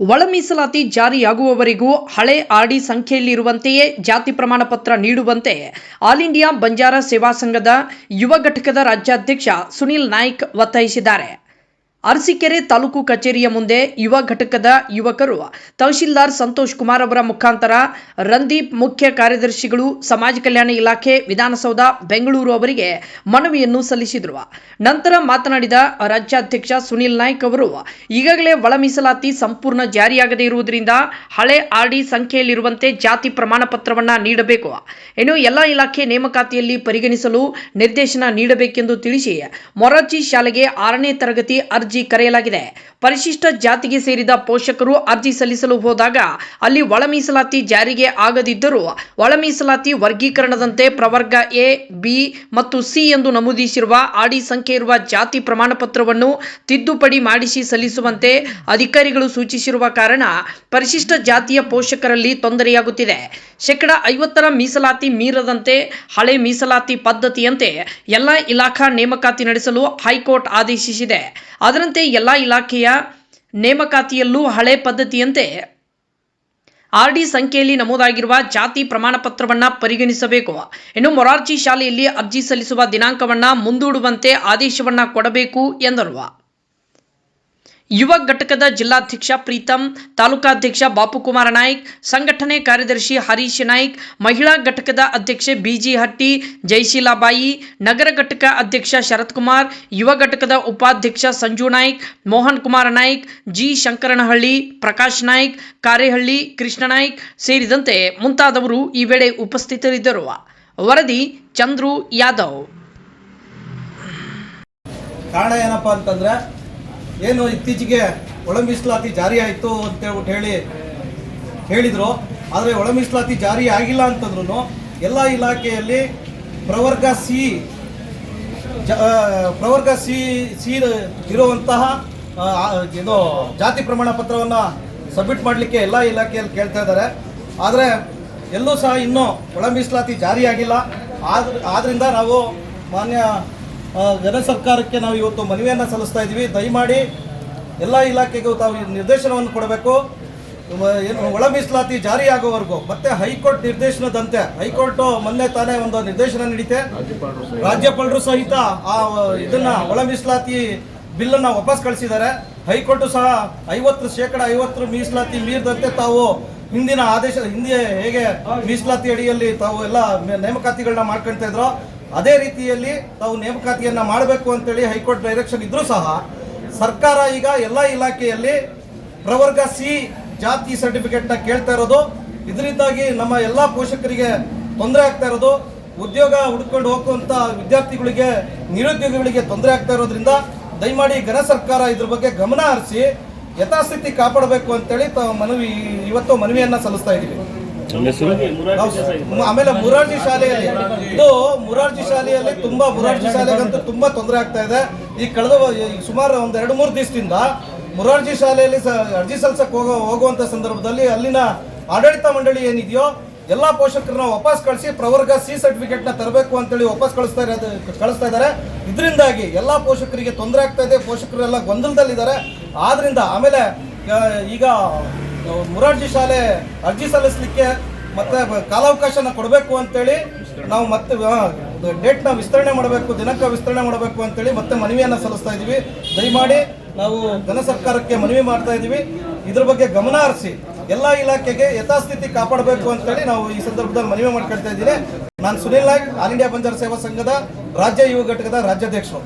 ಒಳ ಮೀಸಲಾತಿ ಜಾರಿಯಾಗುವವರೆಗೂ ಹಳೆ ಆರ್ಡಿ ಸಂಖ್ಯೆಯಲ್ಲಿರುವಂತೆಯೇ ಜಾತಿ ಪ್ರಮಾಣ ಪತ್ರ ನೀಡುವಂತೆ ಆಲ್ ಇಂಡಿಯಾ ಬಂಜಾರ ಸೇವಾ ಸಂಘದ ಯುವ ಘಟಕದ ರಾಜ್ಯಾಧ್ಯಕ್ಷ ಸುನಿಲ್ ನಾಯ್ಕ್ ಒತ್ತಾಯಿಸಿದ್ದಾರೆ. ಅರಸೀಕೆರೆ ತಾಲೂಕು ಕಚೇರಿಯ ಮುಂದೆ ಯುವ ಘಟಕದ ಯುವಕರು ತಹಶೀಲ್ದಾರ್ ಸಂತೋಷ್ ಕುಮಾರ್ ಅವರ ಮುಖಾಂತರ ರಂದೀಪ್ ಮುಖ್ಯ ಕಾರ್ಯದರ್ಶಿಗಳು, ಸಮಾಜ ಕಲ್ಯಾಣ ಇಲಾಖೆ, ವಿಧಾನಸೌಧ, ಬೆಂಗಳೂರು ಅವರಿಗೆ ಮನವಿಯನ್ನು ಸಲ್ಲಿಸಿದರು. ನಂತರ ಮಾತನಾಡಿದ ರಾಜ್ಯಾಧ್ಯಕ್ಷ ಸುನಿಲ್ ನಾಯ್ಕ್ ಅವರು, ಈಗಾಗಲೇ ಒಳ ಮೀಸಲಾತಿ ಸಂಪೂರ್ಣ ಜಾರಿಯಾಗದೇ ಇರುವುದರಿಂದ ಹಳೆ ಆರ್ಡಿ ಸಂಖ್ಯೆಯಲ್ಲಿರುವಂತೆ ಜಾತಿ ಪ್ರಮಾಣ ಪತ್ರವನ್ನು ನೀಡಬೇಕು. ಇನ್ನು ಎಲ್ಲ ಇಲಾಖೆ ನೇಮಕಾತಿಯಲ್ಲಿ ಪರಿಗಣಿಸಲು ನಿರ್ದೇಶನ ನೀಡಬೇಕೆಂದು ತಿಳಿಸಿ, ಮೊರಾರ್ಜಿ ಶಾಲೆಗೆ ಆರನೇ ತರಗತಿ ಅರ್ಜಿ ಕರೆಯಲಾಗಿದೆ. ಪರಿಶಿಷ್ಟ ಜಾತಿಗೆ ಸೇರಿದ ಪೋಷಕರು ಅರ್ಜಿ ಸಲ್ಲಿಸಲು ಹೋದಾಗ ಅಲ್ಲಿ ಒಳ ಮೀಸಲಾತಿ ಜಾರಿಗೆ ಆಗದಿದ್ದರೂ ಒಳ ಮೀಸಲಾತಿ ವರ್ಗೀಕರಣದಂತೆ ಪ್ರವರ್ಗ ಎ, ಬಿ ಮತ್ತು ಸಿ ಎಂದು ನಮೂದಿಸಿರುವ ಆಡಿ ಸಂಖ್ಯೆ ಇರುವ ಜಾತಿ ಪ್ರಮಾಣ ಪತ್ರವನ್ನು ತಿದ್ದುಪಡಿ ಮಾಡಿಸಿ ಸಲ್ಲಿಸುವಂತೆ ಅಧಿಕಾರಿಗಳು ಸೂಚಿಸಿರುವ ಕಾರಣ ಪರಿಶಿಷ್ಟ ಜಾತಿಯ ಪೋಷಕರಲ್ಲಿ ತೊಂದರೆಯಾಗುತ್ತಿದೆ. ಶೇಕಡ ಐವತ್ತರ ಮೀಸಲಾತಿ ಮೀರದಂತೆ ಹಳೆ ಮೀಸಲಾತಿ ಪದ್ಧತಿಯಂತೆ ಎಲ್ಲ ಇಲಾಖಾ ನೇಮಕಾತಿ ನಡೆಸಲು ಹೈಕೋರ್ಟ್ ಆದೇಶಿಸಿದೆ. ಅದರಂತೆ ಎಲ್ಲ ಇಲಾಖೆಯ ನೇಮಕಾತಿಯಲ್ಲೂ ಹಳೆ ಪದ್ಧತಿಯಂತೆ ಆರ್ ಡಿ ಸಂಖ್ಯೆಯಲ್ಲಿ ನಮೂದಾಗಿರುವ ಜಾತಿ ಪ್ರಮಾಣ ಪತ್ರವನ್ನು ಪರಿಗಣಿಸಬೇಕು. ಇನ್ನು ಮೊರಾರ್ಜಿ ಶಾಲೆಯಲ್ಲಿ ಅರ್ಜಿ ಸಲ್ಲಿಸುವ ದಿನಾಂಕವನ್ನು ಮುಂದೂಡುವಂತೆ ಆದೇಶವನ್ನು ಕೊಡಬೇಕು ಎಂದರು. ಯುವ ಘಟಕದ ಜಿಲ್ಲಾಧ್ಯಕ್ಷ ಪ್ರೀತಂ, ತಾಲೂಕಾಧ್ಯಕ್ಷ ಬಾಪುಕುಮಾರ ನಾಯ್ಕ್, ಸಂಘಟನೆ ಕಾರ್ಯದರ್ಶಿ ಹರೀಶ್ ನಾಯ್ಕ್, ಮಹಿಳಾ ಘಟಕದ ಅಧ್ಯಕ್ಷೆ ಬಿಜಿ ಹಟ್ಟಿ, ಜಯಶೀಲಾಬಾಯಿ, ನಗರ ಘಟಕ ಅಧ್ಯಕ್ಷ ಶರತ್ ಕುಮಾರ್ ಯುವ ಘಟಕದ ಉಪಾಧ್ಯಕ್ಷ ಸಂಜು ನಾಯ್ಕ್, ಮೋಹನ್ ಕುಮಾರ ನಾಯ್ಕ್, ಜಿ ಶಂಕರನಹಳ್ಳಿ, ಪ್ರಕಾಶ್ ನಾಯ್ಕ್, ಕಾರೇಹಳ್ಳಿ, ಕೃಷ್ಣ ನಾಯ್ಕ್ ಸೇರಿದಂತೆ ಮುಂತಾದವರು ಈ ವೇಳೆ ಉಪಸ್ಥಿತರಿದ್ದರು. ವರದಿ ಚಂದ್ರು ಯಾದವ್. ಕಾರಣ ಏನಪ್ಪ ಅಂತಂದ್ರೆ ಏನು ಇತ್ತೀಚೆಗೆ ಒಳ ಮೀಸಲಾತಿ ಜಾರಿ ಆಯಿತು ಅಂತ ಹೇಳ್ಬಿಟ್ಟು ಹೇಳಿ ಹೇಳಿದರು. ಆದರೆ ಒಳ ಜಾರಿ ಆಗಿಲ್ಲ ಅಂತಂದ್ರೂ ಎಲ್ಲ ಇಲಾಖೆಯಲ್ಲಿ ಪ್ರವರ್ಗ ಸಿ, ಜ ಪ್ರವರ್ಗ ಸಿ ಸಿ ಇರುವಂತಹ ಇದು ಜಾತಿ ಪ್ರಮಾಣ ಪತ್ರವನ್ನು ಸಬ್ಮಿಟ್ ಮಾಡಲಿಕ್ಕೆ ಎಲ್ಲ ಇಲಾಖೆಯಲ್ಲಿ ಕೇಳ್ತಾ ಇದ್ದಾರೆ. ಆದರೆ ಎಲ್ಲೂ ಸಹ ಇನ್ನೂ ಒಳ ಮೀಸಲಾತಿ ಜಾರಿಯಾಗಿಲ್ಲ ಆದ್ರ ಆದ್ರಿಂದ ನಾವು ಮಾನ್ಯ ಜನ ಸರ್ಕಾರಕ್ಕೆ ನಾವು ಇವತ್ತು ಮನವಿಯನ್ನು ಸಲ್ಲಿಸ್ತಾ ಇದ್ದೀವಿ. ದಯಮಾಡಿ ಎಲ್ಲ ಇಲಾಖೆಗೂ ತಾವು ನಿರ್ದೇಶನವನ್ನು ಕೊಡಬೇಕು. ಏನು, ಒಳ ಮೀಸಲಾತಿ ಜಾರಿಯಾಗುವವರೆಗೂ ಮತ್ತೆ ಹೈಕೋರ್ಟ್ ನಿರ್ದೇಶನದಂತೆ, ಹೈಕೋರ್ಟ್ ಮೊನ್ನೆ ತಾನೇ ಒಂದು ನಿರ್ದೇಶನ ನೀಡಿದೆ ರಾಜ್ಯಪಾಲರು ಸಹಿತ ಆ, ಇದನ್ನ, ಒಳ ಮೀಸಲಾತಿ ಬಿಲ್ಲನ್ನು ವಾಪಸ್ ಕಳಿಸಿದ್ದಾರೆ. ಹೈಕೋರ್ಟ್ ಸಹ ಐವತ್ತು ಶೇಕಡ ಐವತ್ತು ಮೀಸಲಾತಿ ಮೀರಿದಂತೆ ತಾವು ಹಿಂದಿನ ಆದೇಶ, ಹಿಂದೆ ಹೇಗೆ ಮೀಸಲಾತಿ ಅಡಿಯಲ್ಲಿ ತಾವು ಎಲ್ಲ ನೇಮಕಾತಿಗಳನ್ನ ಮಾಡ್ಕೊಳ್ತಾ ಇದ್ರು ಅದೇ ರೀತಿಯಲ್ಲಿ ತಾವು ನೇಮಕಾತಿಯನ್ನು ಮಾಡಬೇಕು ಅಂತೇಳಿ ಹೈಕೋರ್ಟ್ ಡೈರೆಕ್ಷನ್ ಇದ್ರೂ ಸಹ ಸರ್ಕಾರ ಈಗ ಎಲ್ಲ ಇಲಾಖೆಯಲ್ಲಿ ಪ್ರವರ್ಗ ಸಿ ಜಾತಿ ಸರ್ಟಿಫಿಕೇಟ್ನ ಕೇಳ್ತಾ ಇರೋದು. ಇದರಿಂದಾಗಿ ನಮ್ಮ ಎಲ್ಲ ಪೋಷಕರಿಗೆ ತೊಂದರೆ ಆಗ್ತಾ ಇರೋದು. ಉದ್ಯೋಗ ಹುಡ್ಕೊಂಡು ಹೋಗುವಂಥ ವಿದ್ಯಾರ್ಥಿಗಳಿಗೆ, ನಿರುದ್ಯೋಗಿಗಳಿಗೆ ತೊಂದರೆ ಆಗ್ತಾ ಇರೋದ್ರಿಂದ ದಯಮಾಡಿ ಘನ ಸರ್ಕಾರ ಇದ್ರ ಬಗ್ಗೆ ಗಮನ ಹರಿಸಿ ಯಥಾಸ್ಥಿತಿ ಕಾಪಾಡಬೇಕು ಅಂತೇಳಿ ತಾವು ಮನವಿ, ಇವತ್ತು ಮನವಿಯನ್ನು ಸಲ್ಲಿಸ್ತಾ ಇದ್ದೀವಿ. ಆಮೇಲೆ ಮುರಾರ್ಜಿ ಶಾಲೆಯಲ್ಲಿ. ಇದು ಮುರಾರ್ಜಿ ಶಾಲೆಯಲ್ಲಿ ತುಂಬಾ ಮುರಾರ್ಜಿ ಶಾಲೆಗಂತೂ ತುಂಬಾ ತೊಂದರೆ ಆಗ್ತಾ ಇದೆ. ಈ ಕಳೆದ ಸುಮಾರು ಒಂದ್ ಎರಡು ಮೂರು ದಿವಸದಿಂದ ಮುರಾರ್ಜಿ ಶಾಲೆಯಲ್ಲಿ ಅರ್ಜಿ ಸಲ್ಸಕ್ ಹೋಗೋ ಹೋಗುವಂತ ಸಂದರ್ಭದಲ್ಲಿ ಅಲ್ಲಿನ ಆಡಳಿತ ಮಂಡಳಿ ಏನಿದೆಯೋ, ಎಲ್ಲಾ ಪೋಷಕರನ್ನ ವಾಪಸ್ ಕಳಿಸಿ ಪ್ರವರ್ಗ ಸಿ ಸರ್ಟಿಫಿಕೇಟ್ನ ತರಬೇಕು ಅಂತೇಳಿ ವಾಪಸ್ ಕಳಿಸ್ತಾ ಇರೋದು ಕಳಿಸ್ತಾ ಇದ್ದಾರೆ ಇದರಿಂದಾಗಿ ಎಲ್ಲಾ ಪೋಷಕರಿಗೆ ತೊಂದರೆ ಆಗ್ತಾ ಇದೆ. ಪೋಷಕರೆಲ್ಲ ಗೊಂದಲದಲ್ಲಿದ್ದಾರೆ. ಆದ್ರಿಂದ ಆಮೇಲೆ ಈಗ ಮುರಾರ್ಜಿ ಶಾಲೆ ಅರ್ಜಿ ಸಲ್ಲಿಸಲಿಕ್ಕೆ ಮತ್ತೆ ಕಾಲಾವಕಾಶನ ಕೊಡಬೇಕು ಅಂತೇಳಿ ನಾವು ಮತ್ತೆ ಡೇಟ್ನ ವಿಸ್ತರಣೆ ಮಾಡಬೇಕು ದಿನಾಂಕ ವಿಸ್ತರಣೆ ಮಾಡಬೇಕು ಅಂತೇಳಿ ಮತ್ತೆ ಮನವಿಯನ್ನು ಸಲ್ಲಿಸ್ತಾ ಇದ್ದೀವಿ ದಯಮಾಡಿ ನಾವು ಘನ ಸರ್ಕಾರಕ್ಕೆ ಮನವಿ ಮಾಡ್ತಾ ಇದ್ದೀವಿ ಇದ್ರ ಬಗ್ಗೆ ಗಮನ ಹರಿಸಿ, ಎಲ್ಲ ಇಲಾಖೆಗೆ ಯಥಾಸ್ಥಿತಿ ಕಾಪಾಡಬೇಕು ಅಂತೇಳಿ ನಾವು ಈ ಸಂದರ್ಭದಲ್ಲಿ ಮನವಿ ಮಾಡ್ಕೊಳ್ತಾ ಇದ್ದೀನಿ. ನಾನು ಸುನಿಲ್ ನಾಯ್ಕ್, ಆಲ್ ಇಂಡಿಯಾ ಬಂಜಾರ ಸೇವಾ ಸಂಘದ ರಾಜ್ಯ ಯುವ ಘಟಕದ ರಾಜ್ಯಾಧ್ಯಕ್ಷರು.